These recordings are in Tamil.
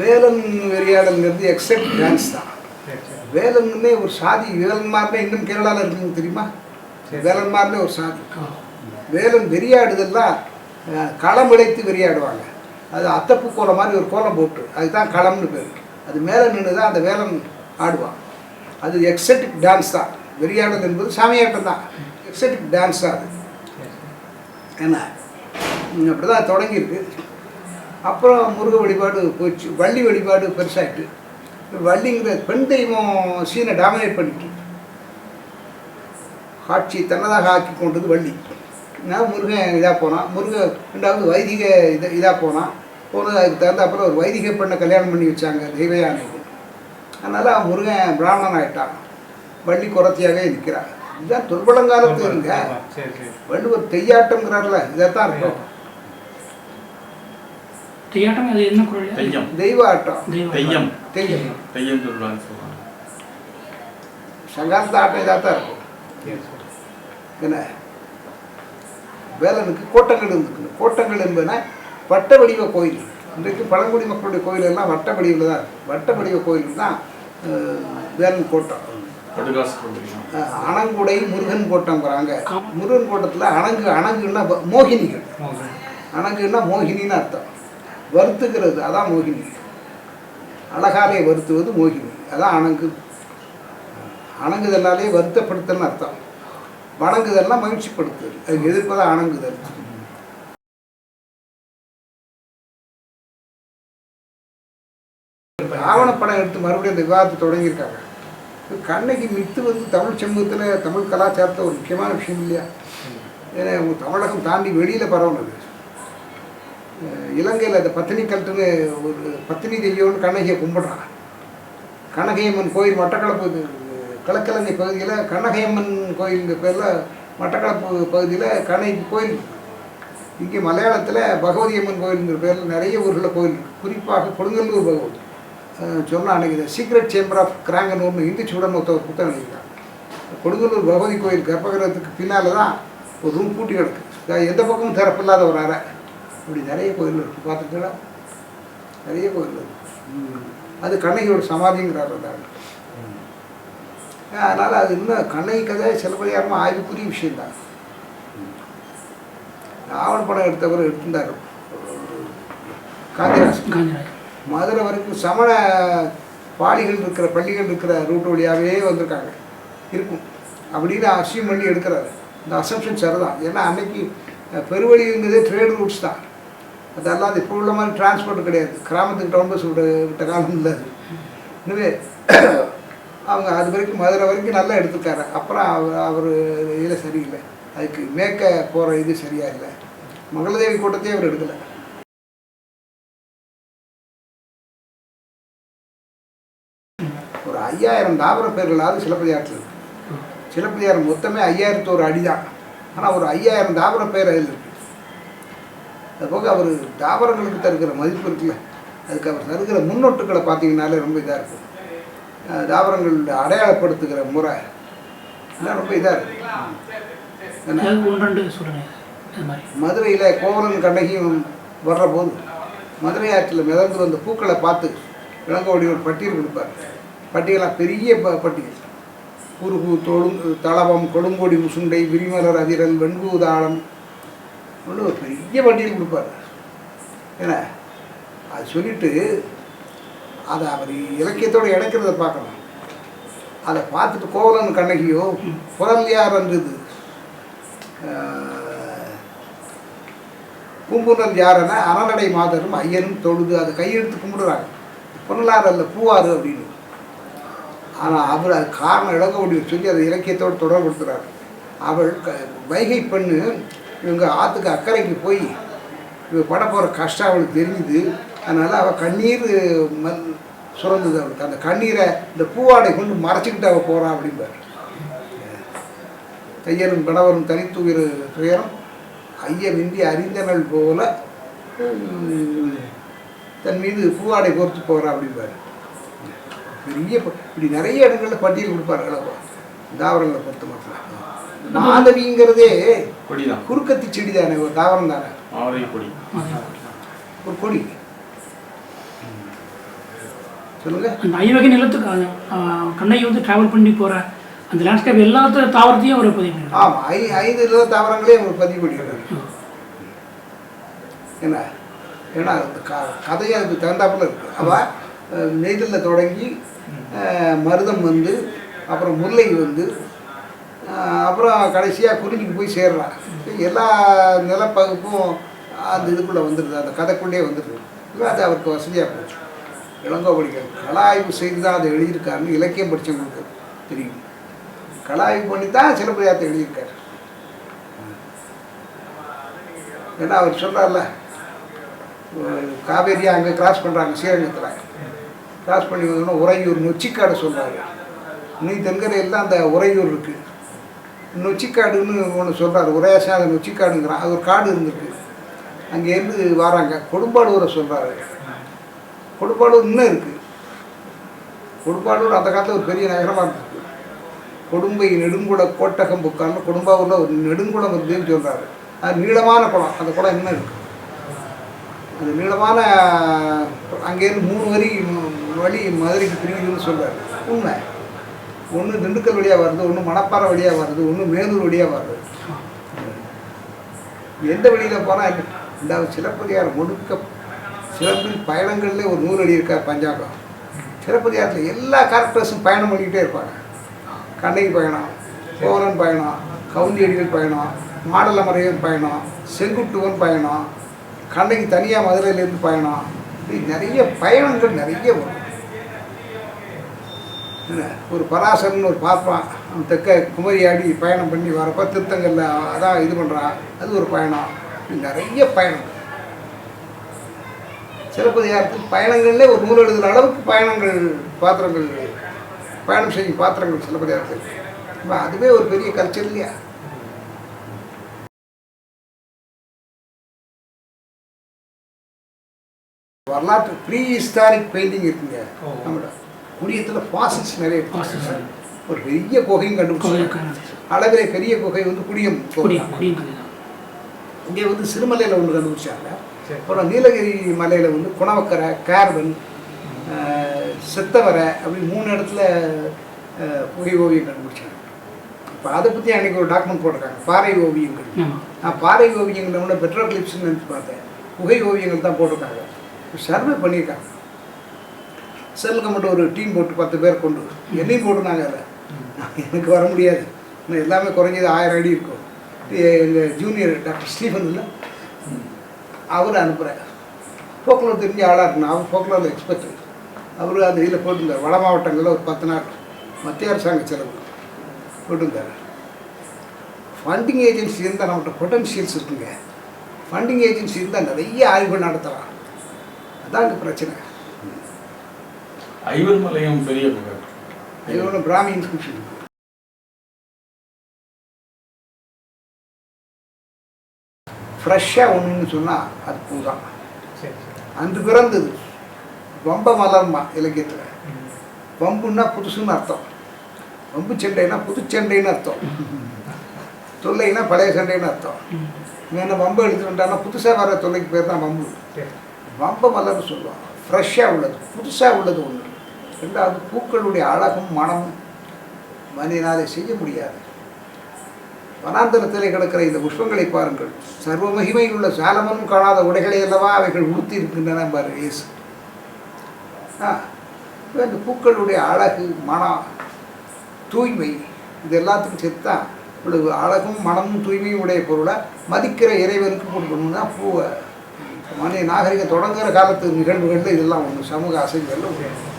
வேலன் வெறியாடல்ங்கிறது எக்ஸப்ட் டான்ஸ் தான். வேலன்னே ஒரு சாதி. வேலன்மார்னே இன்னும் கேரளாவில் இருக்குங்க தெரியுமா? வேலன்மார்னே ஒரு சாதி. வேலன் வெறியாடுதல்லாம் களம் இழைத்து வெறியாடுவாங்க. அது அத்தப்பு கோலம் மாதிரி ஒரு கோலம் போட்டு அதுதான் களம்னு பேர். அது மேலே நின்று தான் அந்த வேலன் ஆடுவான். அது எக்ஸட்டிக் டான்ஸ் தான். வெறியாடல் என்பது சாமியாட்டம் தான். எக்ஸட்டிக் டான்ஸ் தான் அது. என்ன அப்படி தான் தொடங்கியிருக்கு. அப்புறம் முருக வழிபாடு போச்சு வள்ளி வழிபாடு பெருசாகிட்டு வள்ளிங்கிற பெண் தெய்வம் சீனை டாமினேட் பண்ணிட்டு. ஆட்சி தன்னதாக ஆக்கி கொண்டது வள்ளி. நான் முருகன் இதாக போனான். முருகன் ரெண்டாவது வைதிக இதை இதாக போனான். போனது அதுக்கு தகுந்த அப்புறம் ஒரு வைதிக பெண்ணை கல்யாணம் பண்ணி வச்சாங்க தெய்வயானைக்கு. அதனால் முருகன் பிராமணன் ஆயிட்டான். வள்ளி குறத்தியாக நிற்கிறான் இதுதான் துர்பலங்காலத்து இருங்க வள்ளுவர் தெய்யாட்டம்ங்கிறார்ல இதைத்தான் இருக்கும் தெய்யாட்டம் அது என்ன குரல் தெய்யம் தெய்வ ஆட்டம் தெய்வம் தெய்யம் தெய்யம் தெய்யம் சொல்லுவாங்க சங்காரத்து ஆட்டம் இதாக தான் இருக்கும் என்ன வேலனுக்கு கோட்டங்கள் இருந்துக்கணும் கோட்டங்கள் என்பன வட்ட வடிவ கோயில் இன்றைக்கு பழங்குடி மக்களுடைய கோயில் எல்லாம் வட்ட வடிவில் தான் இருக்கு வட்ட வடிவ கோயில் தான் வேலன் கோட்டம் சொல்லுவீங்க அணங்குடை முருகன் கோட்டம்ங்கிறாங்க முருகன் கோட்டத்தில் அணங்கு அணங்குன்னா மோகினிகள் அணங்குன்னா மோகினின்னு அர்த்தம் வருத்துகிறது. அதான் மோகினி. அழகாலே வருத்துவது மோகினி. அதான் அணங்கு. அணங்குதலாலே வருத்தப்படுத்தல்னு அர்த்தம். வணங்குதல்னா மகிழ்ச்சிப்படுத்துதல். அதுக்கு எதிர்ப்பதான் அணங்குதல். ஆவணப்படம் எடுத்து மறுபடியும் அந்த விவாதத்தை தொடங்கியிருக்காங்க. கண்ணகி மித்து வந்து தமிழ் சமூகத்தில் தமிழ் கலாச்சாரத்தை ஒரு முக்கியமான விஷயம் இல்லையா? ஏன்னா தமிழகம் தாண்டி வெளியில் பரவுனது. இலங்கையில் அந்த பத்தினி கல்ட்டுன்னு ஒரு பத்தினி தெய்வம்னு கண்ணகியை கும்பிடுறான் கனகையம்மன் கோயில் மட்டக்களப்பு கிழக்கிழங்கை பகுதியில் கனகையம்மன் கோயிலுங்க பேரில் மட்டக்களப்பு பகுதியில் கனை கோயில் இங்கே மலையாளத்தில் பகவதி அம்மன் கோயிலுங்கிற பேரில் நிறைய ஊர்களில் கோயில் குறிப்பாக கொடுங்கல்லூர் பகவதி. சொன்னால் சொன்னா அன்னைக்கு சீக்ரெட் சேம்பர் ஆஃப் கிராங்கனூர்னு இந்து சூடன் ஒருத்தர் ஒரு புத்தகம் எழுதியிருக்காங்க கொடுங்கல்லூர் பகவதி கோயில் கர்ப்பகிரகத்துக்கு பின்னால் தான் ஒரு ரூம் பூட்டி கிடக்கு. எந்த பக்கமும் திறப்பில்லாத ஒரு அறை. அப்படி நிறைய கோயில் இருக்குது பார்த்துட்டா நிறைய கோயில் இருக்கு. அது கண்ணகியோட சமாதிங்கிறார் அந்த. அதனால் அது இன்னும் கண்ணகி கதை சிலப்பதிகாரமாக ஆய்வுக்குரிய விஷயம்தான். ஆவணப்படம் எடுத்தவர் எடுத்திருந்தார். காந்திராஜ். மதுரை வரைக்கும் சமண பாலிகள் இருக்கிற பள்ளிகள் இருக்கிற ரூட் வழியாகவே வந்திருக்காங்க. இருக்கும். அப்படின்னு அசியம் பண்ணி எடுக்கிறாரு. இந்த அசம்ஷன் சரிதான். ஏன்னா அன்னைக்கு பெருவழிங்கிறதே ட்ரேட் ரூட்ஸ் தான். அதெல்லாம் அது இப்போ உள்ள மாதிரி டிரான்ஸ்போர்ட் கிடையாது. கிராமத்துக்கு டவுன் பஸ் விட விட்ட காலம் இல்லை அது. எனவே அவங்க அது வரைக்கும் மதுரை வரைக்கும் நல்லா எடுத்துருக்காரு. அப்புறம் அவர் அவர் இதில் சரியில்லை. அதுக்கு மேற்க போகிற இது சரியாக இல்லை மங்களதேவி கூட்டத்தையே அவர் எடுக்கலை. ஒரு ஐயாயிரம் தாவர பேர்களாவது சிலப்பதிகாரத்தில் சிலப்பதியாரம் சிலப்பதிகாரம் மொத்தமே ஐயாயிரத்தோரு அடி தான் ஆனால் ஒரு ஐயாயிரம் தாவர பேர் அதில் இருக்கு அது போக அவர் தாவரங்களுக்கு தருகிற மதிப்பு இருக்குல்ல அதுக்கு அவர் தருகிற முன்னொட்டுக்களை பார்த்தீங்கன்னாலே ரொம்ப இதாக இருக்கும். அஹ் தாவரங்களுடைய அடையாளப்படுத்துகிற முறை. எல்லாம் ரொம்ப இதாக இருக்கு. என்ன? ஏதாவது ஒன்று ரெண்டு சொல்லுங்க அது மாதிரி. மதுரையில் கோவலன் கண்ணகியும் வர்ற போது மதுரை ஆற்றில் மிதந்து வந்த பூக்களை பார்த்து இளங்கோடி ஒரு பட்டியல் கொடுப்பார். பட்டியலாக பெரிய ப பட்டியல். குறுகு தொழுங் தளவம் கொடுங்கோடி முசுண்டை விரிமலர் அதிரல் வெண்கூதாளம் அப்படின்னு ஒரு பெரிய பட்டியல் கொடுப்பார். என்ன அது சொல்லிட்டு அதை அவர் இலக்கியத்தோடு இணைக்கிறத பார்க்கணும். அதை பார்த்துட்டு கோவலன் கண்ணகியோ புறல்யார் என்றது பூம்புணல் யாருன்னா அறநடை மாதரும் ஐயனும் தொழுது அதை கையெழுத்து கும்பிடுறாங்க. புனலாறு அல்ல பூவாறு அப்படின்னு. ஆனால் அவர் அது காரணம் இழங்க முடியும் சொல்லி அதை இலக்கியத்தோடு தொடர்படுத்துகிறார் அவள் க வைகை பெண்ணு இவங்க ஆற்றுக்கு அக்கறைக்கு போய் இவங்க பட போகிற கஷ்டம் அவளுக்கு தெரிஞ்சுது. அதனால் அவள் கண்ணீர் மண் சுரந்தது அவளுக்கு. அந்த கண்ணீரை இந்த பூவாடை கொண்டு மறைச்சிக்கிட்டு அவள் போகிறான் அப்படிம்பார். தையரும் கணவரும் தனித்துயிர் துயரம் ஐயமின்றி அறிந்தனல் போல தன் மீது பூவாடை பொறுத்து போகிறா அப்படிம்பாரு. பெரிய இப்படி நிறைய இடங்களில் பட்டியல் கொடுப்பாரு அளவு. தாவரங்களை பொறுத்த மட்டும் மாதவிங்கிறதே கொடிதான். குறுக்கத்தி செடி தானே ஒரு தாவரம் தானே? கொடி. ஒரு கொடி. சொல்லுங்கள் அந்த ஐவகை நிலத்துக்கு கண்ணகி வந்து டிராவல் பண்ணி போகிற அந்த லேண்ட்ஸ்கேப் எல்லாத்த தாவரத்தையும் அவர் பதிவு ஆமாம் ஐ ஐந்து நில தாவரங்களே அவங்க பதிவு பண்ணிடுறாரு. என்ன ஏன்னா அந்த க கதையும் அதுக்கு தகுந்தாப்புல இருக்குது அவள் நெய்தலில் தொடங்கி மருதம் வந்து அப்புறம் முல்லை வந்து அப்புறம் கடைசியாக குறிஞ்சிக்கு போய் சேர்றான். எல்லா நிலப்பகுப்பும் அந்த இதுக்குள்ளே வந்துடுது அந்த கதைக்குள்ளே வந்துடுது இல்லை அது அவருக்கு வசதியாக போச்சு. இளங்கோவடிகள் கலாய்வு செய்து தான் அதை எழுதியிருக்காருன்னு இலக்கியம் படித்தவங்களுக்கு தெரியும். கலாய்வு பண்ணி தான் சிலப்பதிகாரத்தை எழுதியிருக்காரு. ஏன்னா அவர் சொல்கிறார்ல காவேரியாக அங்கே கிராஸ் பண்ணுறாங்க ஸ்ரீரங்கத்தில். கிராஸ் பண்ணி வந்தோன்னா உறையூர் நொச்சிக்காடு சொல்கிறாரு நீ தென்கரையில் தான் அந்த உறையூர் இருக்குது நொச்சிக்காடுன்னு ஒன்று சொல்கிறாரு ஒரே அந்த நொச்சிக்காடுங்கிறான். அது ஒரு காடு இருந்திருக்கு. அங்கேருந்து வராங்க. கொடும்பாலூரை சொல்கிறாரு கொடும்பாலூர் இன்னும் இருக்குது கொடும்பாடூர் அந்த காலத்தில் ஒரு பெரிய நகரமாக இருந்திருக்கு. கொடும்பை நெடுங்குட கோட்டகம் புக்கான்னு கொடும்பாவூரில் ஒரு நெடுங்குளம் இருந்ததுன்னு சொல்கிறாரு அது நீளமான குளம். அந்த குளம் இன்னும் இருக்குது அந்த நீளமான அங்கேருந்து மூணு வரி வழி மதுரைக்கு பிரிவுன்னு சொல்கிறார் உண்மை. ஒன்று திண்டுக்கல் வழியாக வருது ஒன்று மணப்பாறை வழியாக வருது ஒன்று மேலூர் வழியாக வருது. எந்த வழியில் போனால் இந்த சிலப்பதிகாரம் முழுக்க சிலம்பில் பயணங்கள்லேயே ஒரு நூறு அடி இருக்கார் பஞ்சாபம். சிலப்பதிகாரத்தில் எல்லா கேரக்டர்ஸும் பயணம் பண்ணிக்கிட்டே இருப்பாங்க. கண்ணகி பயணம் கோவலன் பயணம் கவுந்தி அடிகள் பயணம் மாடலமறையன் பயணம் செங்குட்டுவன் பயணம் கண்ணகி தனியாக மதுரையிலேருந்து பயணம். இப்படி நிறைய பயணங்கள் நிறைய வரும். ஒரு பராசரன் ஒரு பார்ப்பான் அவன் தெற்க குமரியாடி பயணம் பண்ணி வரப்ப திருத்தங்கல்ல அதான் இது பண்ணுறான் அது ஒரு பயணம். நிறைய பயணம். சிலப்பதிகாரத்தில் பயணங்கள்லே ஒரு நூல் எழுதுகிற அளவுக்கு பயணங்கள் பாத்திரங்கள் பயணம் செய்யும் பாத்திரங்கள் சிலப்பதிகாரத்தில். அப்ப அதுவே ஒரு பெரிய கல்ச்சர் இல்லையா? வரலாற்று ப்ரீ ஹிஸ்டாரிக் பெயிண்டிங் இருக்குங்க நம்மளோட. குடியத்தில் ஃபாசில்ஸ் நிறைய. ஒரு பெரிய குகையும் கண்டுபிடிச்சாங்க அளவிலே பெரிய குகை வந்து குடியம் இங்கே வந்து சிறுமலையில் ஒன்று கண்டுபிடிச்சாங்க. அப்புறம் நீலகிரி மலையில் வந்து குணவக்கரை கார்பன் செத்தவரை அப்படி மூணு இடத்துல புகை ஓவியம் கண்டுபிடிச்சாங்க. இப்போ அதை பற்றி அன்றைக்கி ஒரு டாக்குமெண்ட் போட்டிருக்காங்க. பாறை ஓவியங்கள். நான் பாறை ஓவியங்களை விட பெட்ரோ கிளிப்ஸ்னு நினச்சி பார்த்தேன். புகை ஓவியங்கள் தான் போட்டிருக்காங்க. சர்வே பண்ணியிருக்காங்க. செல்லுக்கு மட்டும் ஒரு டீம் போட்டு பத்து பேர் கொண்டு என்னையும் போட்டுனாங்க அதில் எனக்கு வர முடியாது. இன்னும் எல்லாமே குறைஞ்சது ஆயிரம் அடி இருக்கும். எங்கள் ஜூனியர் டாக்டர் ஸ்டீஃபன் இல்லை. அவர் அனுப்புகிறேன் ஃபோக்லோர் தெரிஞ்ச ஆளாக இருக்கணும். அவர் ஃபோக்லோரில் எக்ஸ்பர்ட் அவர் அந்த இதில் போட்டிருந்தார். வட மாவட்டங்களில் ஒரு பத்து நாள் மத்திய அரசாங்க செலவு போட்டிருந்தார். ஃபண்டிங் ஏஜென்சி இருந்தால் நம்மகிட்ட பொட்டன்ஷியல்ஸ் இருக்குங்க. ஃபண்டிங் ஏஜென்சி இருந்தால் நிறைய ஆய்வு நடத்தலாம். அதான் இங்கே பிரச்சனை. ஐவர்மலையம் பெரிய குகை. இது ஒன்று பிராமி இன்ஸ்டியூஷன் ஃப்ரெஷ்ஷாக ஒன்றுன்னு சொன்னால் அது பூ தான் அன்று பிறந்தது. வம்ப மலர்மா இலக்கியத்தில். வம்புன்னா புதுசுன்னு அர்த்தம். வம்பு சண்டைனா புதுச்சண்டைன்னு அர்த்தம். தொல்லைனா பழைய சண்டைன்னு அர்த்தம். என்ன வம்பு எடுத்துக்கிட்டான்னா புதுசாக வர தொல்லைக்கு பேர் தான் வம்பு. வம்ப மலர்னு சொல்லுவோம் ஃப்ரெஷ்ஷாக உள்ளது. புதுசாக உள்ளது ஒன்று ரெண்டாவது பூக்களுடைய அழகும் மனமும் மனிதனாலே செய்ய முடியாது. வனாந்தரத்திலே கிடக்கிற இந்த புஷ்பங்களை பாருங்கள். சர்வ மகிமையில் உள்ள சாலமனும் காணாத உடைகளை அல்லவா அவைகள் உடுத்தி இருக்கின்றன பாரு இயேசு. இந்த பூக்களுடைய அழகு மனம் தூய்மை இது எல்லாத்துக்கும் சேர்த்துதான் இவ்வளவு அழகும் மனமும் தூய்மையும் உடைய பொருளை மதிக்கிற இறைவனுக்கு கொடுக்கணும்னா பூவை. மனித நாகரிகம் தொடங்குகிற காலத்து நிகழ்வுகளில் இதெல்லாம் ஒன்று சமூக அசைவுகளில் ஒன்று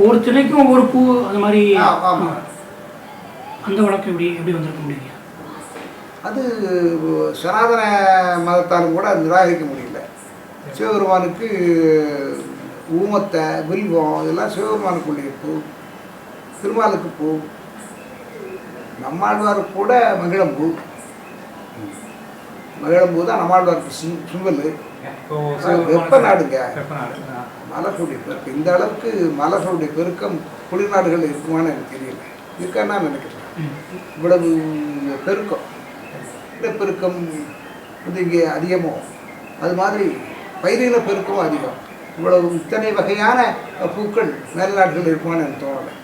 ஒவ்வொரு திணைக்கும் ஒவ்வொரு பூ அந்த மாதிரி. அந்த வழக்கம் எப்படி எப்படி வந்திருக்க முடியுங்க? அது சனாதன மதத்தாலும் கூட நிராகரிக்க முடியல. சிவபெருமானுக்கு ஊமத்தை வில்வம் இதெல்லாம் சிவபெருமானுக்குள்ளே பூ திருமாலுக்கு பூ நம்மாழ்வாருக்கு கூட மகிழம்பூ. மகிழம்பூ தான் நம்மாழ்வாருக்கு சிம் சிம்பல் வெப்ப நாடுங்க மலர்களுடைய பெருக்கம் இந்த அளவுக்கு மலர்களுடைய பெருக்கம் குளிர்நாடுகளில் இருக்குமான்னு எனக்கு தெரியல. இருக்கான்னு நான் நினைக்கிறேன். இவ்வளவு பெருக்கம். இந்த பெருக்கம் வந்து இங்கே அதிகமோ? அது மாதிரி பயிரின பெருக்கமும் அதிகம். இவ்வளவு இத்தனை வகையான பூக்கள் மேல்நாடுகள் இருக்குமான்னு எனக்கு தோணலை.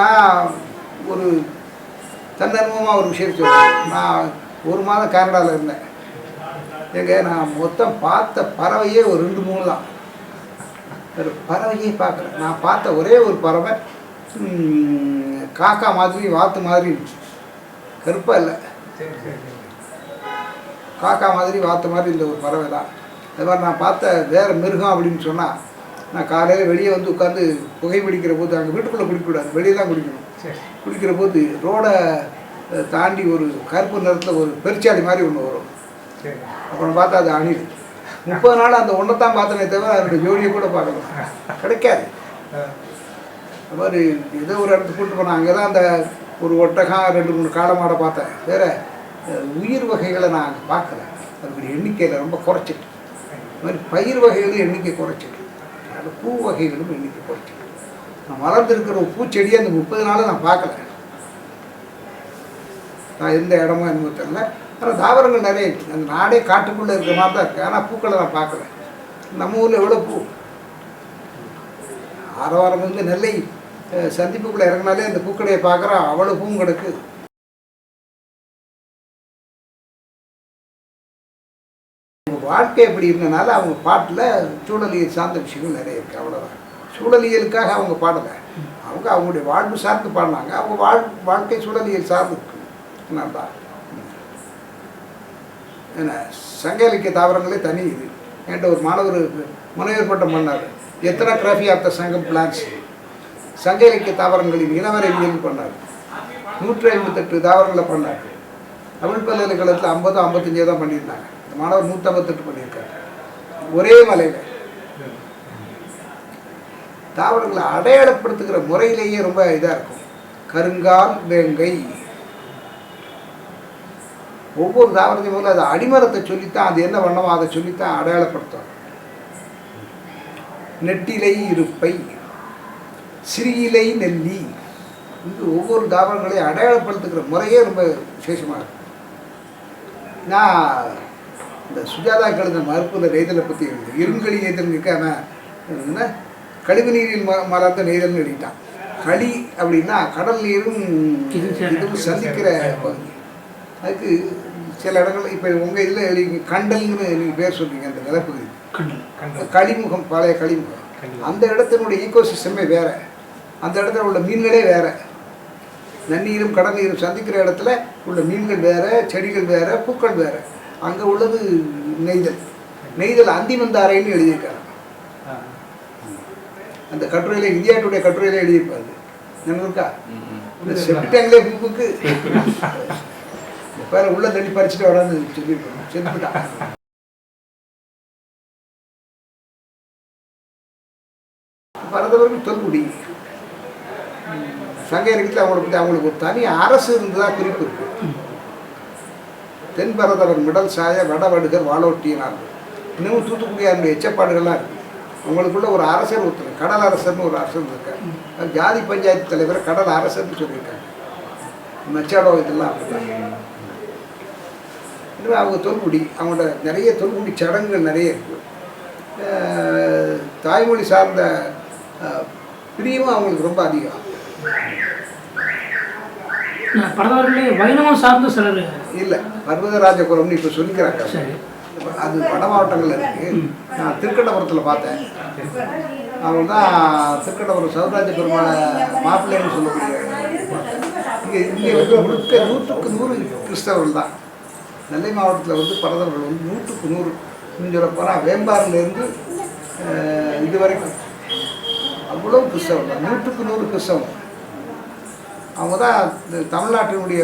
நான் ஒரு தன்னனுபவமாக ஒரு விஷயம் சொல்கிறேன் நான் ஒரு மாதம் கனடாவில் இருந்தேன். எங்க நான் மொத்தம் பார்த்த பறவையே ஒரு ரெண்டு மூணு தான். ஒரு பறவையே பார்க்கல. நான் பார்த்த ஒரே ஒரு பறவை காக்கா மாதிரி வாத்து மாதிரி இருந்துச்சு. கருப்பாக இல்லை. காக்கா மாதிரி வாத்து மாதிரி இந்த ஒரு பறவை தான். அது மாதிரி நான் பார்த்த வேறு மிருகம் அப்படின்னு சொன்னால் நான் காலையில் வெளியே வந்து உட்காந்து புகை பிடிக்கிற போது அங்கே வீட்டுக்குள்ளே குடிக்கக்கூடாது வெளியே தான் குடிக்கணும் குடிக்கிற போது ரோடை தாண்டி ஒரு கருப்பு நிறத்தில் ஒரு பெருச்சாளி மாதிரி ஒன்று வரும். அப்புறம் பார்த்தா அது அணில். முப்பது நாள் அந்த ஒன்றை தான் பார்த்தனே தவிர அதனுடைய ஜோடியை கூட பார்க்கணும் கிடைக்காது. அது மாதிரி ஏதோ ஒரு இடத்துக்கு கூப்பிட்டு போனேன் அங்கே தான் அந்த ஒரு ஒட்டகம் ரெண்டு மூணு காலமாட மாடை பார்த்தேன். வேற உயிர் வகைகளை நான் அங்கே பார்க்கல. அதோடைய எண்ணிக்கையில் ரொம்ப குறைச்சிட்டு. அது மாதிரி பயிர் வகைகளும் எண்ணிக்கை குறைச்சிட்டு. அது பூ வகைகளும் எண்ணிக்கை குறைச்சிட்டு. நான் வளர்ந்துருக்கிற ஒரு பூச்செடியை அந்த முப்பது நாளும் நான் பார்க்கல. நான் எந்த இடமோ என்னமோ தெரில ஆனால் தாவரங்கள் நிறைய இருக்குது அந்த நாடே காட்டுக்குள்ளே இருக்கிற மாதிரி தான் இருக்குது ஆனால் பூக்களை நான் பார்க்குறேன் நம்ம ஊரில் எவ்வளோ பூ? ஆரவாரம் வந்து நெல்லை சந்திப்புக்குள்ளே இறங்கினாலே அந்த பூக்கடையை பார்க்குறோம் அவ்வளோ பூவும் கிடக்கு. அவங்க வாழ்க்கை எப்படி இருந்தனால அவங்க பாட்டில் சூழலியல் சார்ந்த விஷயங்கள் நிறைய இருக்குது அவ்வளோதான் சூழலியலுக்காக அவங்க பாடலை. அவங்க அவங்களுடைய வாழ்வு சார்ந்து பாடினாங்க. அவங்க வாழ் வாழ்க்கை சூழலியல் சார்ந்து இருக்கு. தான் என்ன சங்க இலக்கிய தாவரங்களே தனி இது. என்கிட்ட ஒரு மாணவர் முனைவர் பட்டம் பண்ணார். எத்தனை கிராஃபி ஆஃப் த சங்கம் பிளான்ஸ் சங்க இலக்கிய தாவரங்களின் இனவரைவியல் பண்ணார் நூற்றி ஐம்பத்தெட்டு தாவரங்களை பண்ணார். தமிழ் பல்கலைக்கழகத்தில் ஐம்பது ஐம்பத்தஞ்சே தான் பண்ணியிருந்தாங்க. இந்த மாணவர் நூற்றம்பத்தெட்டு பண்ணியிருக்காரு. ஒரே மலையில். தாவரங்களை அடையாளப்படுத்துகிற முறையிலேயே ரொம்ப இதாக இருக்கும். கருங்கால் வேங்கை. ஒவ்வொரு தாவரத்தையும் போல அது அடிமரத்தை சொல்லித்தான் அது என்ன வண்ணமோ அதை சொல்லித்தான் அடையாளப்படுத்தும். நெட்டிலை இருப்பை சிறியிலை நெல்லி இது ஒவ்வொரு தாவரங்களையும் அடையாளப்படுத்துகிற முறையே ரொம்ப விசேஷமாக இருக்கும் நான் இந்த சுஜாதா கழுத மறுப்புல நெய்தலை பற்றி இருங்கலி நெய்தல் இருக்கான என்ன? கழிவு நீரில் மலர்ந்த நெய்தல்னு எழுதிட்டான். களி அப்படின்னா கடல் நீரும். இதுவும் சந்திக்கிற பகுதி. அதுக்கு சில இடங்கள் இப்போ உங்கள் இதில் எழுதி கண்டல்னு நீங்கள் பேர் சொல்றீங்க அந்த நிலப்பகுதி கண்டல் களிமுகம் பழைய களிமுகம் அந்த இடத்தினுடைய ஈகோசிஸ்டமே வேற. அந்த இடத்துல உள்ள மீன்களே வேற. நன்னீரும் கடல் நீரும் சந்திக்கிற இடத்துல உள்ள மீன்கள் வேற செடிகள் வேற பூக்கள் வேற. அங்கே உள்ளது நெய்தல். நெய்தல் அந்திமந்தாரைன்னு எழுதியிருக்காங்க. அந்த கட்டுரையில இந்தியா டுடே கட்டுரையில எழுதியிருப்பாரு. நினைவு இருக்கா. இந்த செப்டாங்களே வேற உள்ள தள்ளி பறிச்சுட்டு வரான்னு சொல்லியிருப்பாங்க செத்துட்டான் பரதவர்கள் தொல்குடி சங்க இலக்கியத்தில் அவங்களை பற்றி அவங்களுக்கு ஒரு தனி அரசு இருந்ததாக குறிப்பு இருக்கு. தென் பரதவர் மிடல் சாய வடவடுகர் வாழோட்டியனார் இன்னும் தூத்துக்குடியாருடைய எச்சப்பாடுகள்லாம் இருக்கு. அவங்களுக்குள்ள ஒரு அரசர் ஒருத்தர் கடல் அரசர்னு ஒரு அரசர் இருக்கார் ஜாதி பஞ்சாயத்து தலைவர் கடல் அரசர்னு சொல்லியிருக்காங்க மெச்சாடோ இதெல்லாம் அப்படிதான் எனவே அவங்க தொல்குடி அவங்களோட நிறைய தொல்குடி சடங்குகள் நிறைய இருக்கு. அஹ் தாய்மொழி சார்ந்த பிரியமும் அவங்களுக்கு ரொம்ப அதிகம். பரதவர்களே வைணவம் சார்ந்த சிலர். இல்லை பர்வதராஜபுரம்னு இப்போ சொல்லிக்கிறாங்க. அது வட மாவட்டங்களில் இருக்கு. நான் திருக்கண்டபுரத்தில் பார்த்தேன். அவங்க தான் திருக்கண்டபுரம் சௌராஜ பெருமான மாப்பிள்ளைன்னு சொல்லக்கூடிய. இங்கே இங்கே வந்து முழுக்க நூற்றுக்கு நூறு கிறிஸ்தவர்கள் தான். நெல்லை மாவட்டத்தில் வந்து பரதவர்கள் வந்து நூற்றுக்கு நூறு இன்னும் சொல்ல போனால் வேம்பாரிலேருந்து இது வரைக்கும் அவ்வளோ கிறிஸ்தவம் தான். நூற்றுக்கு நூறு கிறிஸ்தவம். அவங்க தான் இந்த தமிழ்நாட்டினுடைய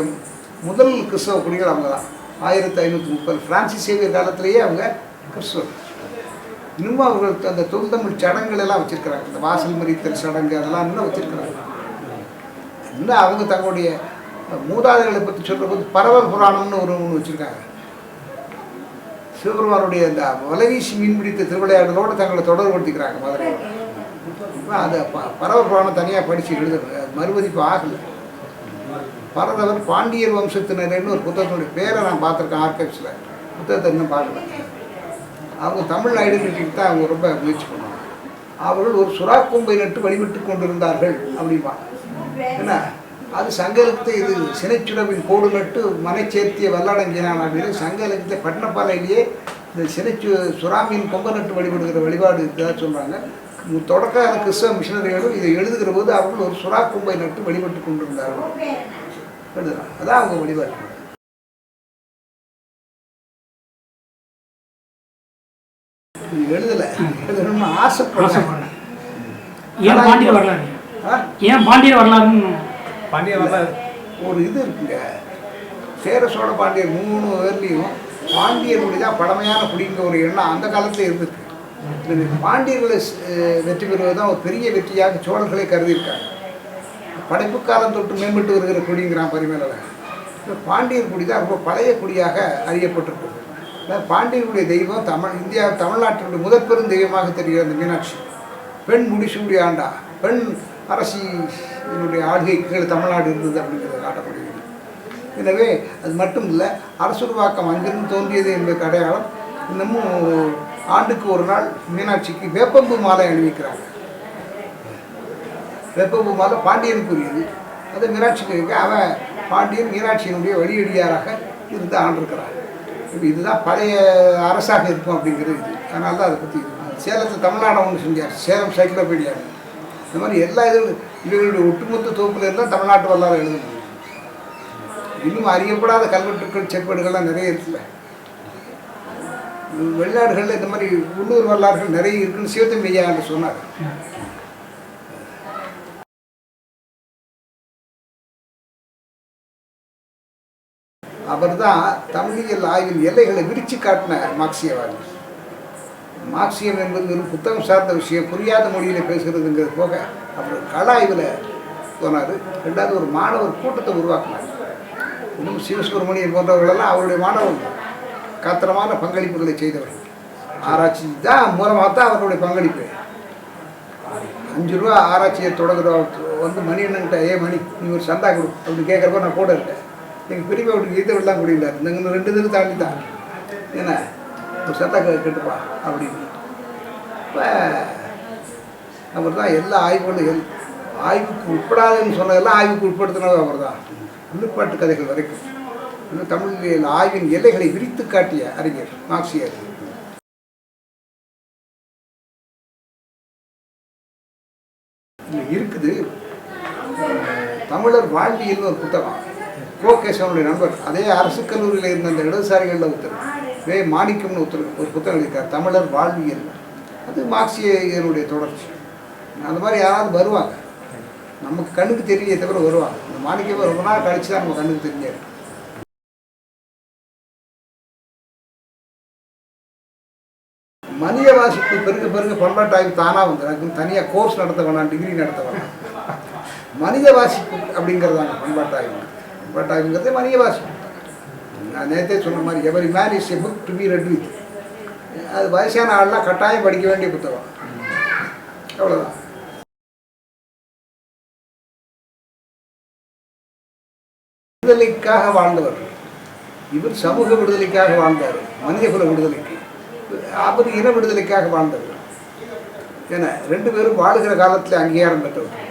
முதல் கிறிஸ்தவ குடிகள் அவங்க தான். ஆயிரத்தி ஐநூற்றி முப்பது. பிரான்சிஸ் சேவியர் காலத்திலேயே அவங்க கிறிஸ்தவம் இன்னும் அவர்கள் அந்த தொல்தமிழ் சடங்குகள் எல்லாம் வச்சுருக்கிறாங்க. இந்த வாசல் மறித்தல் சடங்கு அதெல்லாம் இன்னும் வச்சுருக்கிறாங்க. இன்னும் அவங்க தங்களுடைய மூதாதைகளை பற்றி சொல்கிறபோது பரவல் புராணம்னு ஒரு ஒன்று வச்சுருக்காங்க. சிவபெருமானுடைய அந்த வலைவீசி மீன் பிடித்த திருவிளையாடலோடு தங்களை தொடர்படுத்திக்கிறாங்க மதுரை அந்த ப- பரவல் புராணம் தனியாக படித்து எழுதுறது. அது மறுபதிப்பு ஆகலை. பரதவர் பாண்டியர் வம்சத்தினர்னு ஒரு புத்தகத்தினுடைய பேரை நான் பார்த்துருக்கேன் ஆர்கைவ்ஸில் புத்தகத்தை இன்னும் பார்க்கல. அவங்க தமிழ் ஐடென்டிட்டிக்கு தான் அவங்க ரொம்ப முயற்சி பண்ணுவாங்க. அவர்கள் ஒரு சுறா கொம்பை நட்டு வழிபட்டு கொண்டிருந்தார்கள் அப்படிம்பா. என்ன? அது சங்க இலக்கியத்தை இது சினைச்சுடவின் கோடு நட்டு மனை சேர்த்திய வல்லாடங்கினான் அப்படின்னு சங்க இலக்கியத்தை பட்டினப்பாலையிலேயே இந்த சினைச்சு சுறாமியின் கொம்பை நட்டு வழிபடுகிற வழிபாடு இதாக சொல்கிறாங்க தொடக்க கால கிறிஸ்தவ மிஷனரிகளும் இதை எழுதுகிற போது அவர்கள் ஒரு சுறா கொம்பை நட்டு வழிபட்டு கொண்டிருந்தார்கள். எழுதுறாங்க அதான் அவங்க வழிபாடு. எழுதலை. எழுதணும்னு ஆசைப்படுறேன் ஏன் பாண்டியர் வரலாறு? ஏன் பாண்டியர் வரலாறுன்னு பாண்டிய ஒரு இது இருக்குங்க. சேர சோழ பாண்டியர் மூணு பேர்லேயும் பாண்டியர்களுடைய தான் பழமையான குடிங்கிற ஒரு எண்ணம் அந்த காலத்தில் இருந்திருக்கு பாண்டியர்களை வெற்றி பெறுவது தான் ஒரு பெரிய வெற்றியாக சோழர்களை கருதியிருக்காங்க. படைப்பு காலம் தொட்டு மேம்பட்டு வருகிற குடிங்கிறான் பரிமேலில் பாண்டியர் குடி தான் ரொம்ப பழைய குடியாக அறியப்பட்டிருக்கிறது பாண்டியனுடைய தெய்வம் தமிழ் இந்தியா தமிழ்நாட்டினுடைய முதற் பெரும் தெய்வமாக தெரிகிற அந்த மீனாட்சி. பெண் முடிசூடி ஆண்டா பெண் அரசி இதனுடைய கீழே தமிழ்நாடு இருந்தது அப்படிங்கிறத காட்டப்படுகிறது. எனவே அது மட்டும் இல்லை அரசுருவாக்கம் அங்கிருந்து தோன்றியது என்பதற்கு அடையாளம் இன்னமும் ஆண்டுக்கு ஒரு நாள் மீனாட்சிக்கு வேப்பம்பு மாலை அணிவிக்கிறாங்க வேப்பம்பு மாலை பாண்டியனுக்குரியது அது மீனாட்சிக்கு இருக்க அவன் பாண்டியன் மீனாட்சியினுடைய வழியடியாராக இருந்து ஆண்டிருக்கிறான் இப்போ இதுதான் பழைய அரசாக இருக்கும் அப்படிங்கிறது இது. அதனால தான் அதை பற்றி சேலத்தில் தமிழ்நாடு ஒன்று செஞ்சார். சேலம் சைக்ளோபீடியா இந்த மாதிரி எல்லா இதுவும் இவர்களுடைய ஒட்டுமொத்த தொகுப்பில் இருந்தால் தமிழ்நாட்டு வரலாறு எழுத இன்னும் அறியப்படாத கல்வெட்டுக்கள் செப்பேடுகள்லாம் நிறைய இருக்குல்ல. வெளிநாடுகளில் இந்த மாதிரி உள்ளூர் வரலாறுகள் நிறைய இருக்குன்னு சிவத்தம்பி ஐயா என்று சொன்னார். அவர் தான் தமிழியல் ஆய்வின் எல்லைகளை விரிச்சு காட்டின மார்க்சியவாதி மார்க்சியம் என்பது வெறும் புத்தகம் சார்ந்த விஷயம் புரியாத மொழியில் பேசுகிறதுங்கிறது போக அவர் கலா இதில் போனார். ரெண்டாவது ஒரு மாணவர் கூட்டத்தை உருவாக்கினார். இன்னும் சிவசுப்ரமணியன் போன்றவர்களெல்லாம் அவருடைய மாணவர்கள் காத்திரமான பங்களிப்புகளை செய்தவர்கள் ஆராய்ச்சி தான் மூலமாக தான் அவருடைய பங்களிப்பு. அஞ்சு ரூபா ஆராய்ச்சியை தொடங்குற வந்து மணி என்னன்ட்ட ஏ மணி நீ ஒரு சந்தா கொடு அப்படின்னு கேட்குறப்ப நான் கூட இருக்கேன். எங்கள் பெரியப்பா அவருக்கு இதை விடலாம் குடியில இந்த ரெண்டு தினம் தாண்டி தான் என்ன ஒரு சந்தா கேட்டுப்பா அப்படின்னு. இப்போ அவர் தான் எல்லா ஆய்வுகளும் ஆய்வுக்கு உட்படாதுன்னு சொன்னதெல்லாம் ஆய்வுக்கு உட்படுத்தினவர் அவர் தான் உள்ளுப்பாட்டு கதைகள் வரைக்கும். இன்னும் தமிழில் ஆய்வின் எல்லைகளை விரித்து காட்டிய அறிஞர் மார்க்சியர். இருக்குது தமிழர் வாழ்வியல்னு ஒரு புத்தகம். கோகேசவனுடைய நண்பர். அதே அரசு கல்லூரியில் இருந்த அந்த இடதுசாரிகளில் ஒருத்தர். வே மாணிக்கம்னு ஒருத்தர் ஒரு புத்தகம் எழுதியிருக்கார். தமிழர் வாழ்வியல். அது மார்க்சியனுடைய தொடர்ச்சி. அந்த மாதிரி யாராவது வருவாங்க. நமக்கு கண்ணுக்கு தெரியலையே தவிர வருவாங்க. இந்த மாணிக்கமே ரொம்ப நாள் கழிச்சு தான் நம்ம கண்ணுக்கு தெரிஞ்சாரு. மனித வாசிப்பு பெருக பெருக பண்பாட்டு ஆய்வு தானாக வந்து அதுக்கு தனியாக கோர்ஸ் நடத்த வேணாம் டிகிரி நடத்த வேணாம். மனித வாசிப்பு அப்படிங்கிறதாங்க பண்பாட்டு ஆய்வு. பண்பாட்டு ஆய்வுங்கிறது மனித வாசிப்பு நான் நேற்றே சொன்ன மாதிரி every man is a book to be read with அது வயசான ஆள்லாம் கட்டாயம் படிக்க வேண்டிய புத்தகம். அவ்வளோதான் விடுதலைக்காக வாழ்ந்தவர். இவர் சமூக விடுதலைக்காக வாழ்ந்தார். மனிதகுல விடுதலைக்கு. அவர் இன விடுதலைக்காக வாழ்ந்தவர். ஏன்னா ரெண்டு பேரும் வாழுகிற காலத்தில் அங்கீகாரம் பெற்றவர்.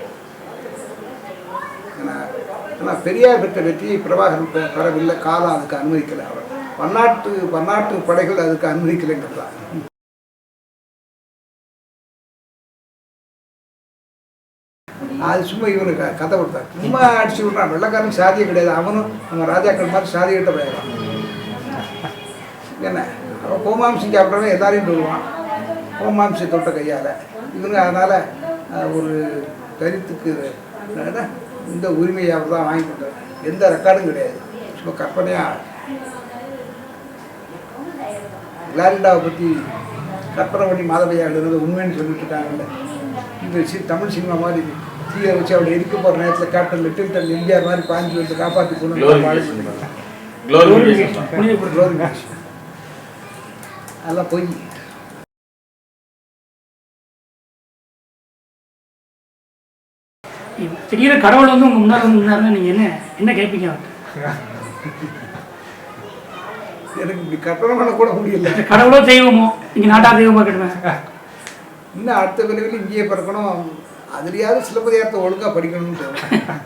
ஆனால் பெரியார் பெற்ற வெற்றியை பிரபாகரன் பெறவில்லை. காலம் அதுக்கு அனுமதிக்கலை அவர். பன்னாட்டு பன்னாட்டு படைகள் அதுக்கு அனுமதிக்கலைங்கிறது? அது சும்மா இவனுக்கு கதை கொடுத்தா சும்மா அடிச்சு விட்றான். வெள்ளக்காரன் சாதியே கிடையாது. அவனும் நம்ம ராஜாக்கள் மாதிரி சாதி கிட்ட போயிடறான் என்ன? அவன் கோமாம்சம் சாப்பிட்றவன் எல்லாரையும் சொல்லுவான் கோமாம்சை தொட்ட கையால். இவங்க அதனால் ஒரு தரித்துக்கு என்ன, இந்த உரிமையை அவர் தான் வாங்கி கொடுத்தார் எந்த ரெக்கார்டும் கிடையாது. சும்மா கற்பனையாக கிளாரிண்டாவை பற்றி கற்பனை பண்ணி மாதவையா எழுதுனது உண்மைன்னு சொல்லிட்டு இருக்காங்கல்ல. இந்த சி தமிழ் சினிமா மாதிரி தீயை வச்சு அவளை எரிக்க போகிற நேரத்தில் கேப்டன் லிட்டில்டன் எம்ஜிஆர் மாதிரி பாஞ்சு வந்து காப்பாற்றி கொண்டு அதெல்லாம் பொய் திடீர்னு கடவுள் வந்து உங்க முன்னாடி வந்து நின்னாருன்னா நீங்க என்ன என்ன கேட்பீங்க? எனக்கு இப்படி கற்பனை பண்ண கூட முடியல. கடவுளோ தெய்வமோ? இங்கே நாட்டார் தெய்வமாக கட்டுவேன். இன்னும் அடுத்த பிறவியில் இங்கேயே பிறக்கணும். அதுலேயாவது சிலப்பதிகாரத்தை ஒழுங்காக படிக்கணும்னு தோணும்